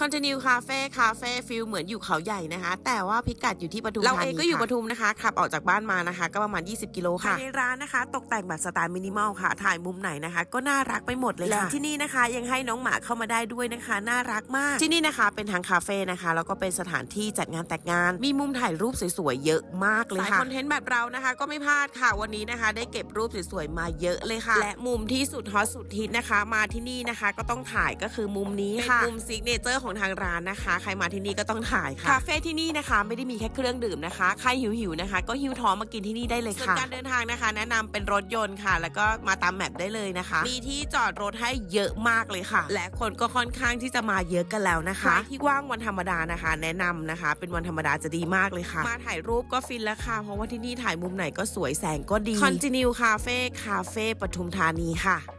Continue Cafe Cafe ฟิลเหมือนอยู่เขาใหญ่นะคะ แต่ว่าพิกัดอยู่ที่ปทุมธานีเราเองก็อยู่ค่ะปทุมนะคะขับออกจากบ้านมานะคะ ก็ประมาณ 20 กิโลค่ะภายในร้านนะคะ ตกแต่งแบบสไตล์มินิมอลค่ะ ถ่ายมุมไหนนะคะ ก็น่ารักไปหมดเลยและค่ะที่นี่นะคะ ยังให้น้องหมาเข้ามาได้ด้วยนะคะ น่ารักมาก ที่นี่นะคะ เป็นทางคาเฟ่นะคะแล้วก็เป็นสถานที่จัดงานแต่งงาน มีมุมถ่ายรูปสวยๆเยอะมากเลยสายค่ะคอนเทนต์แบบเรานะคะ ก็ไม่พลาดค่ะวันนี้นะคะ ได้เก็บรูปสวยๆมาเยอะเลยค่ะ และมุมที่สุดฮอตสุดฮิตนะคะ มาที่นี่นะคะ ก็ต้องถ่ายก็คือมุมนี้เป็นค่ะมุมซิกเนเจอร์ของทางร้านนะคะ ใครมาที่นี่ก็ต้องถ่ายค่ะ คาเฟ่ที่นี่นะคะไม่ได้มีแค่เครื่องดื่มนะคะ ใครหิวๆนะคะ ก็หิวท้องมากินที่นี่ได้เลยส่วนค่ะการเดินทางนะคะ แนะนำเป็นรถยนต์ค่ะ แล้วก็มาตามแมปได้เลยนะคะ มีที่จอดรถให้เยอะมากเลยค่ะ และคนก็ค่อนข้างที่จะมาเยอะกันแล้วนะใครคะ ที่ว่างวันธรรมดานะคะ แนะนำนะคะ เป็นวันธรรมดาจะดีมากเลยค่ะ มาถ่ายรูปก็ฟินแล้วค่ะ เพราะว่าที่นี่ถ่ายมุมไหนก็สวยแสงก็ดี Continue Cafe Cafe ปทุมธานีค่ะ